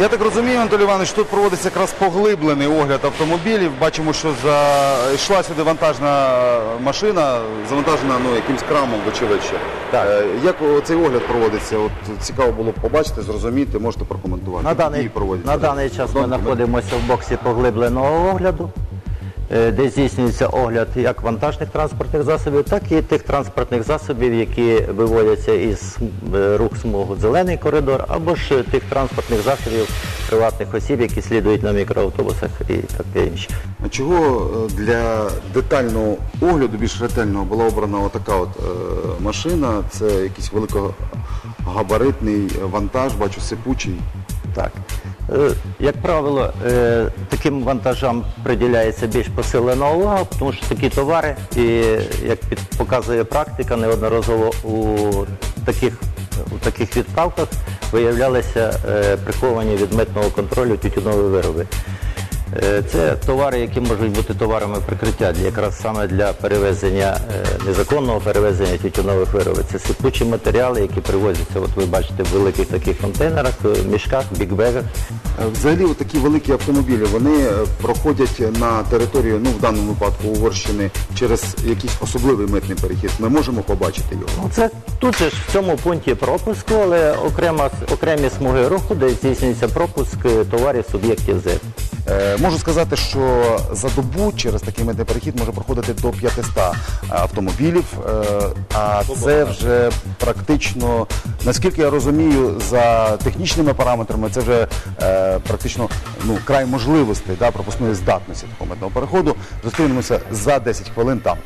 Я так розумію, Анатолій Іванович, тут проводиться якраз поглиблений огляд автомобілів. Бачимо, що за... йшла сюди вантажна машина, завантажена ну, якимсь крамом, вочевидь. Так. Е, Як цей огляд проводиться? От цікаво було б побачити, зрозуміти, можете прокоментувати. На даний, дії проводяться? на даний час ми знаходимося в боксі поглибленого огляду, де здійснюється огляд як вантажних транспортних засобів, так і тих транспортних засобів, які виводяться із е, рух смугу зелений коридор, або ж тих транспортних засобів приватних осіб, які слідують на мікроавтобусах і таке інше. А чого е, для детального огляду, більш ретельного, була обрана отака от е, машина? Це якийсь великогабаритний вантаж, бачу, сипучий. Так. Е, Як правило, е, таким вантажам приділяється більш посилена увага, тому що такі товари, і як показує практика, неодноразово у таких, у таких відправках виявлялися е, приховані від митного контролю тютюнові вироби. Е, Це товари, які можуть бути товарами прикриття якраз саме для перевезення е, незаконного перевезення тютюнових виробів. Це сипучі матеріали, які привозяться, от ви бачите, в великих таких контейнерах, е, мішках, бікбегах. Взагалі, от такі великі автомобілі, вони проходять на територію, ну в даному випадку Угорщини, через якийсь особливий митний перехід. Ми можемо побачити його. Ну, Це тут же ж в цьому пункті пропуску, але окрема, окремі смуги руху, де здійснюється пропуск товарів суб'єктів ЗЕД. Е, Можу сказати, що за добу через такий медний перехід може проходити до 500 автомобілів, е, а це вже практично, наскільки я розумію, за технічними параметрами, це вже е, практично ну, край можливостей да, пропускної здатності такого медного переходу. Зустрінемося за 10 хвилин там.